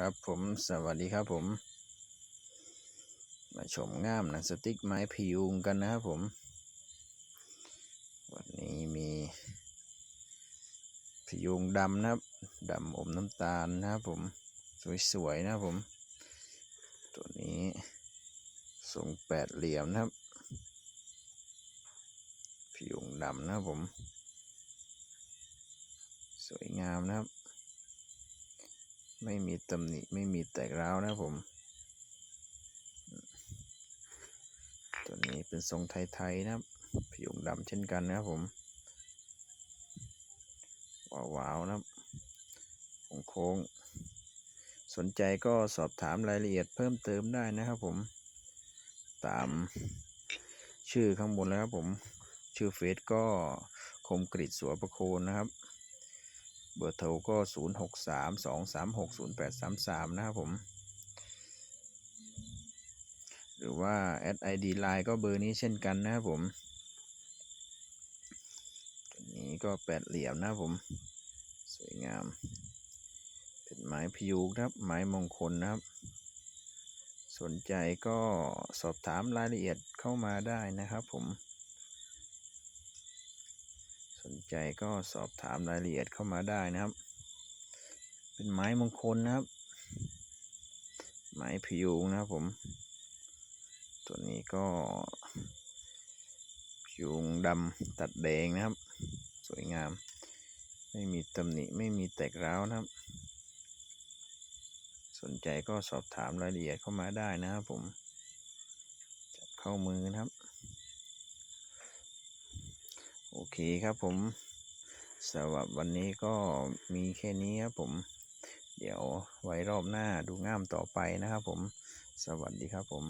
ครับผมสวัสดีครับผม มาชมง่ามหนังสติ๊กไม้พยุงกันนะครับผม วันนี้มีพยุงดำนะครับดำอมน้ำตาลนะครับผม สวยๆนะครับผม ตัวนี้ทรงแปดเหลี่ยมนะครับพยุงดำนะครับผม สวยงามนะครับ ไม่มีตำหนิไม่มีแตกร้าวนะผม ตัวนี้เป็นทรงไทยๆนะผิวดำเช่นกันนะครับผมว้าวๆนะครับโค้งๆสนใจก็สอบถามรายละเอียดเพิ่มเติมได้นะครับผม ตามชื่อข้างบนแล้วครับผม ชื่อเฟซก็คมกริดสัวประโคนนะครับ เบอร์โทรก็ 0 6 3 2 3 6 0 8 3 3 นะครับผม หรือว่าแอดไอดีไลน์ก็เบอร์นี้เช่นกันนะครับผมตัวนี้ก็แปดเหลี่ยมนะครับผม สวยงาม เป็นไม้พยูครับ ไม้มงคลนะครับ สนใจก็สอบถามรายละเอียดเข้ามาได้นะครับผม นใจก็สอบถามรายละเอียดเข้ามาได้นะครับ เป็นไม้มงคลนะครับ ไม้พยูงนะครับผม ตัวนี้ก็พยูงดำตัดแดงนะครับ สวยงาม ไม่มีตำหนิไม่มีแตกร้าวนะครับ สนใจก็สอบถามรายละเอียดเข้ามาได้นะครับผม จับเข้ามือนะครับ โอ เคครับผมสำหรับวันนี้ก็มีแค่นี้ครับผม เดี๋ยวไว้รอบหน้าดูง่ามต่อไปนะครับผม สวัสดีครับผม